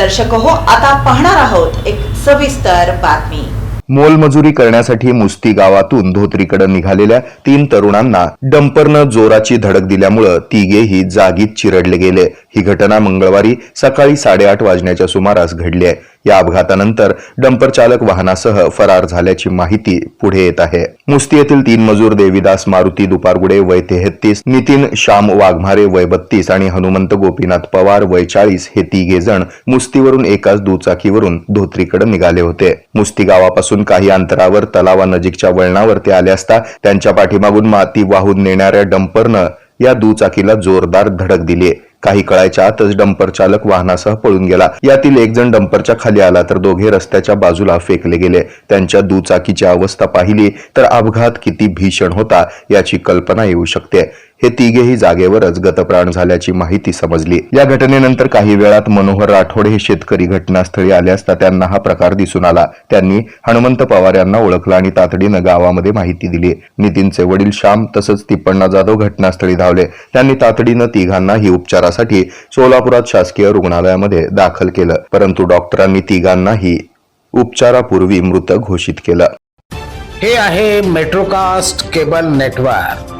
दर्शक हो आता पाहणार आहोत एक सविस्तर बातमी. मोलमजुरी करण्यासाठी मुस्ती गावातून धोत्रीकडे निघालेल्या तीन तरुणांना डंपरनं जोराची धडक दिल्यामुळं तिघेही जागीत चिरडले गेले. ही घटना मंगळवारी सकाळी साडेआठ वाजण्याच्या सुमारास घडली आहे. या अपघातानंतर डंपर चालक वाहनासह फरार झाल्याची माहिती पुढे येत आहे. मुस्ती येथील तीन मजूर देविदास मारुती दुपारगुडे वय तेहतीस नितीन श्याम वाघमारे वय बत्तीस आणि हनुमंत गोपीनाथ पवार वय चाळीस हे तिघे जण मुस्तीवरून एकाच दुचाकीवरून धोत्रीकडे निघाले होते. मुस्ती गावापासून काही अंतरावर तलावानजीकच्या वळणावर ते आले असता त्यांच्या पाठीमागून माती वाहून नेणाऱ्या डंपरनं या दुचाकीला जोरदार धडक दिली. काही कळायच्या आतच डंपर चालक वाहनासह पळून गेला. यातील एक जण डंपरच्या खाली आला तर दोघे रस्त्याच्या बाजूला फेकले गेले. त्यांच्या दुचाकीची अवस्था पाहिली तर अपघात किती भीषण होता याची कल्पना येऊ शकते. हे तिघेही जागेवरच गतप्राण झाल्याची माहिती समजली. या घटनेनंतर काही वेळात मनोहर राठोड हे शेतकरी घटनास्थळी आले असता त्यांना हा प्रकार दिसून आला. त्यांनी हनुमंत पवार यांना ओळखलं आणि तातडीनं गावामध्ये माहिती दिली. नितीनचे वडील श्याम तसंच तिप्पण्णा जाधव घटनास्थळी धावले. त्यांनी तातडीनं तिघांनाही उपचारासाठी सोलापुरात शासकीय रुग्णालयामध्ये दाखल केलं. परंतु डॉक्टरांनी तिघांनाही उपचारापूर्वी मृत घोषित केलं. हे आहे मेट्रोकास्ट केबल नेटवर्क.